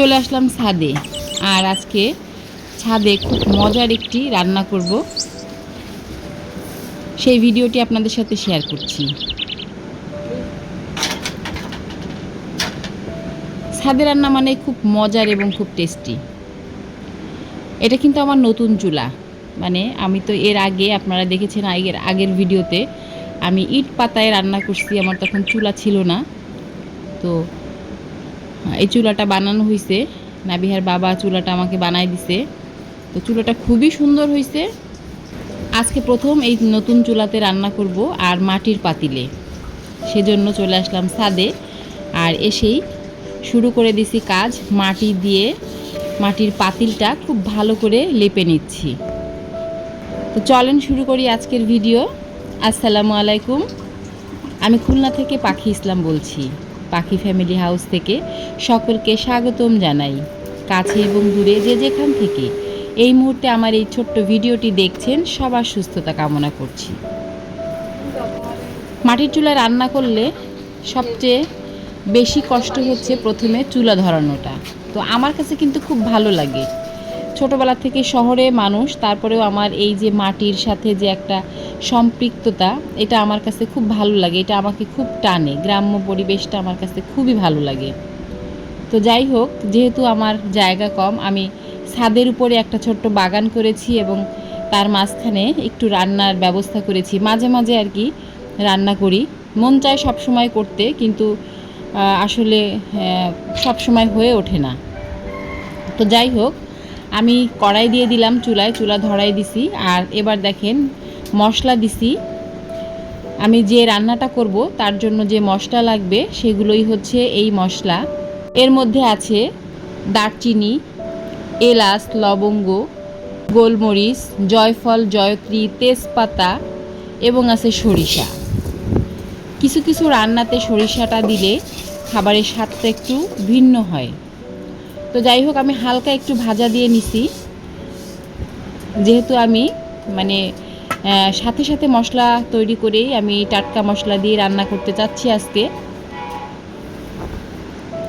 চলে আসলাম ছাদে। আর আজকে ছাদে খুব মজার একটি রান্না করব। সেই ভিডিওটি আপনাদের সাথে শেয়ার করছি। ছাদে রান্না মানে খুব মজার এবং খুব টেস্টি এটা কিন্তু আমার নতুন চুলা। মানে আমি তো এর আগে, আপনারা দেখেছেন আগের আগের ভিডিওতে আমি ইট পাতায় রান্না করছি, আমার তখন চুলা ছিল না। তো এই চুলাটা বানানো হয়েছে নাবিহার বাবা চুলাটা আমাকে বানাই দিছে। তো চুলাটা খুবই সুন্দর হয়েছে আজকে প্রথম এই নতুন চুলাতে রান্না করব আর মাটির পাতিলে। সেজন্য চলে আসলাম ছাদে আর এসেই শুরু করে দিছি কাজ। মাটি দিয়ে মাটির পাতিলটা খুব ভালো করে লেপে নিচ্ছি। তো চলেন শুরু করি আজকের ভিডিও। আসসালামু আলাইকুম। আমি খুলনা থেকে পাখি ইসলাম বলছি। পাখি ফ্যামিলি হাউস থেকে সকলকে স্বাগতম জানাই। কাছে এবং দূরে যে যেখান থেকে এই মুহূর্তে আমার এই ছোট্ট ভিডিওটি দেখছেন, সবার সুস্থতা কামনা করছি। মাটির চুলা রান্না করলে সবচেয়ে বেশি কষ্ট হচ্ছে প্রথমে চুলা ধরানোটা। তো আমার কাছে কিন্তু খুব ভালো লাগে। ছোটোবেলা থেকে শহরে মানুষ, তারপরেও আমার এই যে মাটির সাথে যে একটা সম্পৃক্ততা, এটা আমার কাছে খুব ভালো লাগে, এটা আমাকে খুব টানে, গ্রাম্য পরিবেশটা আমার কাছে খুবই ভালো লাগে। তো যাই হোক, যেহেতু আমার জায়গা কম, আমি ছাদের উপরে একটা ছোট্ট বাগান করেছি এবং তার মাঝখানে একটু রান্নার ব্যবস্থা করেছি। মাঝে মাঝে আর কি রান্না করি। মন চায় সব সময় করতে, কিন্তু আসলে সব সময় হয়ে ওঠে না। তো যাই হোক আমি কড়াই দিয়ে দিলাম চুলায়, চুলা ধরাই দিছি। আর এবার দেখেন, মশলা দিছি। আমি যে রান্নাটা করব, তার জন্য যে মশলা লাগবে, সেগুলোই হচ্ছে এই মশলা। এর মধ্যে আছে দারচিনি, এলাচ, লবঙ্গ, গোলমরিচ, জয়ফল, জয়ত্রী, তেজপাতা এবং আছে সরিষা। কিছু কিছু রান্নাতে সরিষাটা দিলে খাবারের স্বাদটা একটু ভিন্ন হয়। তো যাই হোক, আমি হালকা একটু ভাজা দিয়ে নিছি। যেহেতু আমি মানে সাথে সাথে মশলা তৈরি করেই আমি টাটকা মশলা দিয়ে রান্না করতে চাচ্ছি আজকে।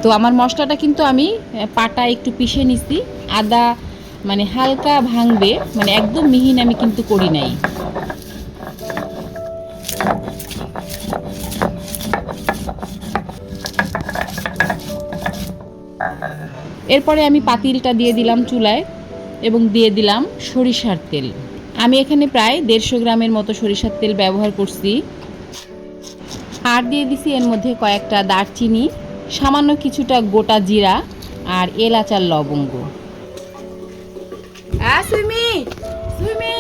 তো আমার মশলাটা কিন্তু আমি পাটা একটু পিষে নিছি। আদা মানে হালকা ভাঙবে মানে একদম মিহিন আমি কিন্তু করি নাই। এরপরে আমি পাতিলটা দিয়ে দিলাম চুলায় এবং দিয়ে দিলাম সরিষার তেল। আমি এখানে প্রায় দেড়শো গ্রামের মতো সরিষার তেল ব্যবহার করছি। আর দিয়ে দিছি এর মধ্যে কয়েকটা দারচিনি সামান্য কিছুটা গোটা জিরা আর এলাচ আর লবঙ্গ সুইমি সুইমি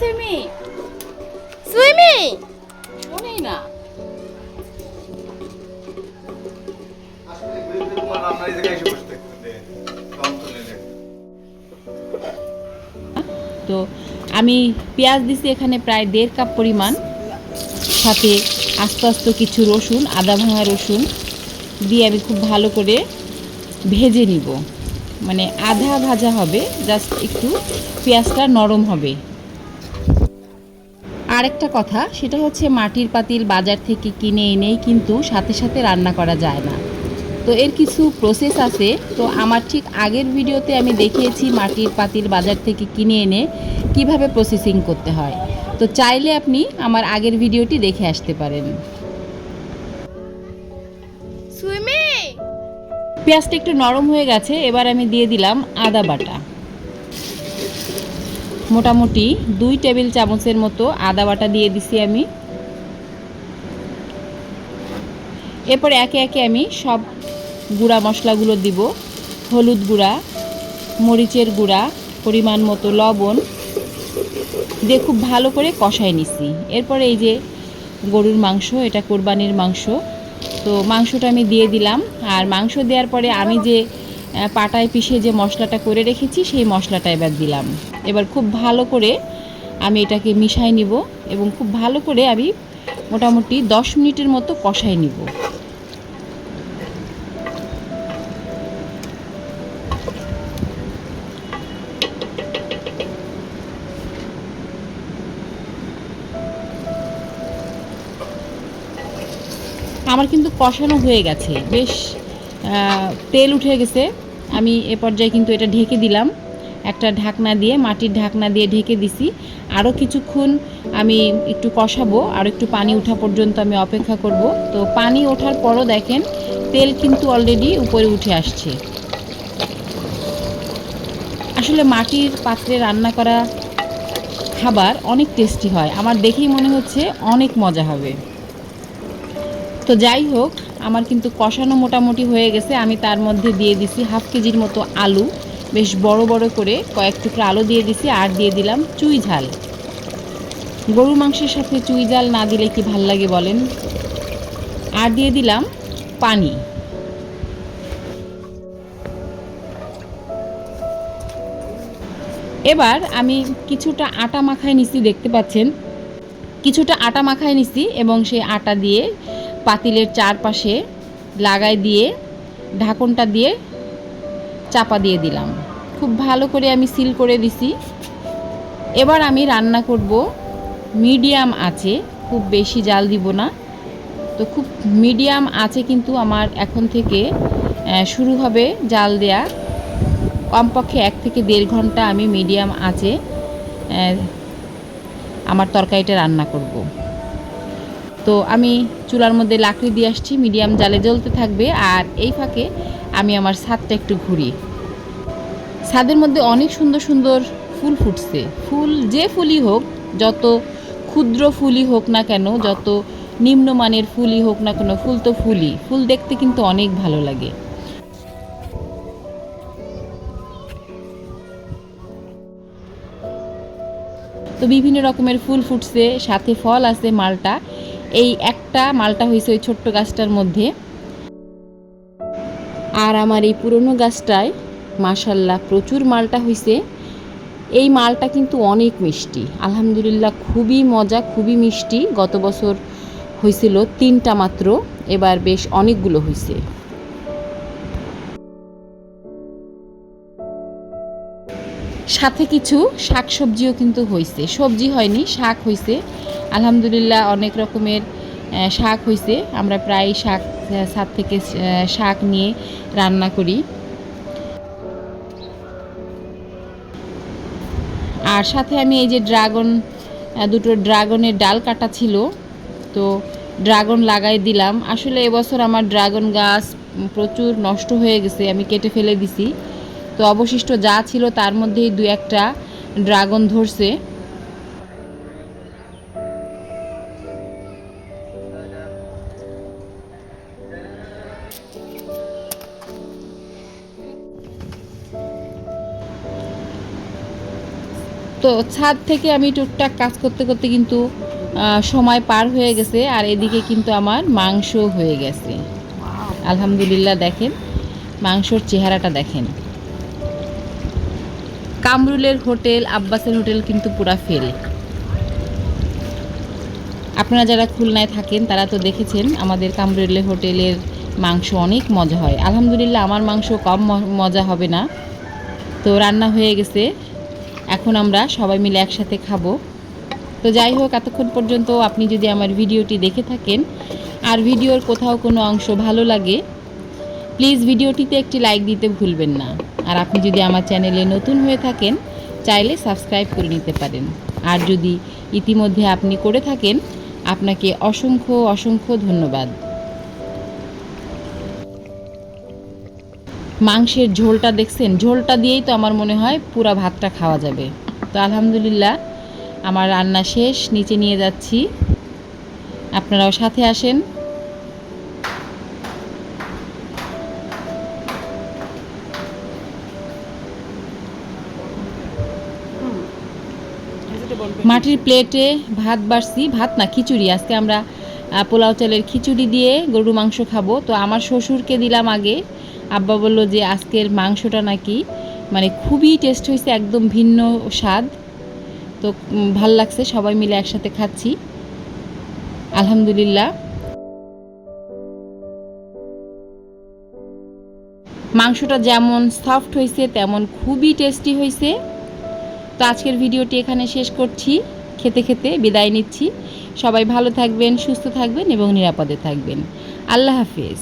সুইমি সুইমি শোনেই না। রান্নার এই জায়গায় তো আমি পেঁয়াজ দিছি এখানে প্রায় দেড় কাপ পরিমাণ, সাথে আস্তে আস্তে কিছু রসুন, আদা ভাঙা রসুন দিয়ে আমি খুব ভালো করে ভেজে নিব। মানে আধা ভাজা হবে, জাস্ট একটু পেঁয়াজটা নরম হবে। আরেকটা কথা, সেটা হচ্ছে মাটির পাতিল বাজার থেকে কিনে এনেই কিন্তু সাথে সাথে রান্না করা যায় না। তো এর কিছু প্রসেস আছে। তো আমার ঠিক আগের ভিডিওতে আমি দেখিয়েছি মাটির পাতিল বাজার থেকে কিনে এনে কীভাবে প্রসেসিং করতে হয়। তো চাইলে আপনি আমার আগের ভিডিওটি দেখে আসতে পারেন। সুইমি পেঁয়াজটা একটু নরম হয়ে গেছে এবার আমি দিয়ে দিলাম আদা বাটা। মোটামুটি দুই টেবিল চামচের মতো আদা বাটা দিয়ে দিছি আমি। এরপর একে একে আমি সব গুঁড়া মশলাগুলো দিব। হলুদ গুঁড়া, মরিচের গুঁড়া, পরিমাণ মতো লবণ দিয়ে খুব ভালো করে কষায় নিছি। এরপরে এই যে গরুর মাংস, এটা কোরবানির মাংস। তো মাংসটা আমি দিয়ে দিলাম। আর মাংস দেওয়ার পরে আমি যে পাটায় পিষে যে মশলাটা করে রেখেছি, সেই মশলাটা এবার দিলাম। এবার খুব ভালো করে আমি এটাকে মিশাই নিব এবং খুব ভালো করে আমি মোটামুটি দশ মিনিটের মতো কষাই নিব। আমার কিন্তু কষানো হয়ে গেছে। বেশ তেল উঠে গেছে। আমি এ পর্যায়ে কিন্তু এটা ঢেকে দিলাম। একটা ঢাকনা দিয়ে, মাটির ঢাকনা দিয়ে ঢেকে দিছি। আরও কিছুক্ষণ আমি একটু কষাবো, আর একটু পানি ওঠা পর্যন্ত আমি অপেক্ষা করব। তো পানি ওঠার পরও দেখেন, তেল কিন্তু অলরেডি উপরে উঠে আসছে। আসলে মাটির পাত্রে রান্না করা খাবার অনেক টেস্টি হয়। আমার দেখেই মনে হচ্ছে অনেক মজা হবে। তো যাই হোক, আমার কিন্তু কষানো মোটামুটি হয়ে গেছে। আমি তার মধ্যে দিয়ে দিছি হাফ কেজির মতো আলু। বেশ বড় বড় করে কয়েক টুকরো আলু দিয়ে দিছি আর দিয়ে দিলাম চুই ঝাল। গরু মাংসের সাথে চুই ঝাল না দিলে কি ভালো লাগে বলেন? আর দিয়ে দিলাম পানি। এবার আমি কিছুটা আটা মাখায় নিছি, দেখতে পাচ্ছেন? কিছুটা আটা মাখায় নিছি এবং সেই আটা দিয়ে পাতিলের চারপাশে লাগাই দিয়ে, ঢাকনটা দিয়ে চাপা দিয়ে দিলাম। খুব ভালো করে আমি সিল করে দিছি। এবার আমি রান্না করব মিডিয়াম আছে খুব বেশি জাল দিব না। তো খুব মিডিয়াম আছে কিন্তু আমার এখন থেকে শুরু হবে জাল দেয়া। কমপক্ষে এক থেকে দেড় ঘণ্টা আমি মিডিয়াম আছে আমার তরকারিটা রান্না করব। তো আমি চুলার মধ্যে লাকড়ি দিয়ে আসছি, মিডিয়াম জালে জ্বলতে থাকবে। আর এই ফাঁকে আমি আমার ছাদটা একটু ঘুরি। ছাদের মধ্যে অনেক সুন্দর সুন্দর ফুল ফুটছে। ফুল যে ফুলই হোক, যত ক্ষুদ্র ফুলই হোক না কেন, যত নিম্নমানের ফুলই হোক না কেন, ফুল তো ফুলই। ফুল দেখতে কিন্তু অনেক ভালো লাগে। তো বিভিন্ন রকমের ফুল ফুটছে, সাথে ফল আছে, মালটা। এই একটা মালটা হয়েছে ওই ছোট্ট গাছটার মধ্যে। আর আমার এই পুরনো গাছটায় মাশাল্লাহ প্রচুর মালটা হয়েছে। এই মালটা কিন্তু অনেক মিষ্টি। আলহামদুলিল্লাহ খুবই মজা, খুবই মিষ্টি। গত বছর হয়েছিল তিনটা মাত্র, এবার বেশ অনেকগুলো হয়েছে। সাথে কিছু শাক সবজিও কিন্তু হয়েছে সবজি হয়নি, শাক হয়েছে আলহামদুলিল্লাহ অনেক রকমের শাক হয়েছে আমরা প্রায় শাক ছাদ থেকে শাক নিয়ে রান্না করি। আর সাথে আমি এই যে ড্রাগন দুটো ড্রাগনের ডাল কাটা ছিল। তো ড্রাগন লাগাই দিলাম। আসলে এবছর আমার ড্রাগন গাছ প্রচুর নষ্ট হয়ে গেছে, আমি কেটে ফেলে দিছি। তো অবশিষ্ট যা ছিল তার মধ্যেই দু একটা ড্রাগন ধরছে। তো ছাদ থেকে আমি টুকটাক কাজ করতে করতে কিন্তু সময় পার হয়ে গেছে আর এদিকে কিন্তু আমার মাংস হয়ে গেছে। আলহামদুলিল্লাহ দেখেন মাংসর চেহারাটা দেখেন। কামরুলের হোটেল, আব্বাসের হোটেল কিন্তু পুরা ফেল। আপনারা যারা খুলনায় থাকেন, তারা তো দেখেছেন, আমাদের কামরুলের হোটেলের মাংস অনেক মজা হয়। আলহামদুলিল্লাহ, আমার মাংস কম মজা হবে না। তো রান্না হয়ে গেছে। এখন আমরা সবাই মিলে একসাথে খাব। তো যাই হোক, এতক্ষণ পর্যন্ত আপনি যদি আমার ভিডিওটি দেখে থাকেন, আর ভিডিওর কোথাও কোনো অংশ ভালো লাগে প্লিজ ভিডিওটিতে একটি লাইক দিতে ভুলবেন না। আর আপনি যদি আমার চ্যানেলে নতুন হয়ে থাকেন, চাইলে সাবস্ক্রাইব করে নিতে পারেন। আর যদি ইতিমধ্যে আপনি করে থাকেন, আপনাকে অসংখ্য অসংখ্য ধন্যবাদ। মাংসের ঝোলটা দেখছেন? ঝোলটা দিয়েই তো আমার মনে হয় পুরা ভাতটা খাওয়া যাবে। তো আলহামদুলিল্লাহ, আমার রান্না শেষ, নিচে নিয়ে যাচ্ছি। আপনারাও সাথে আসেন। মাটির প্লেটে ভাত বাড়ছি, ভাত না খিচুড়ি। আজকে আমরা পোলাও চালের খিচুড়ি দিয়ে গরু মাংস খাব। তো আমার শ্বশুরকে দিলাম আগে। আব্বা বলল যে আজকের মাংসটা নাকি মানে খুবই টেস্ট হয়েছে, একদম ভিন্ন স্বাদ। তো ভালো লাগছে, সবাই মিলে একসাথে খাচ্ছি। আলহামদুলিল্লাহ। মাংসটা যেমন সফট হয়েছে, তেমন খুবই টেস্টি হয়েছে। তো আজকের ভিডিওটি এখানে শেষ করছি। খেতে খেতে বিদায় নিচ্ছি। সবাই ভালো থাকবেন, সুস্থ থাকবেন এবং নিরাপদে থাকবেন। আল্লাহ হাফেজ।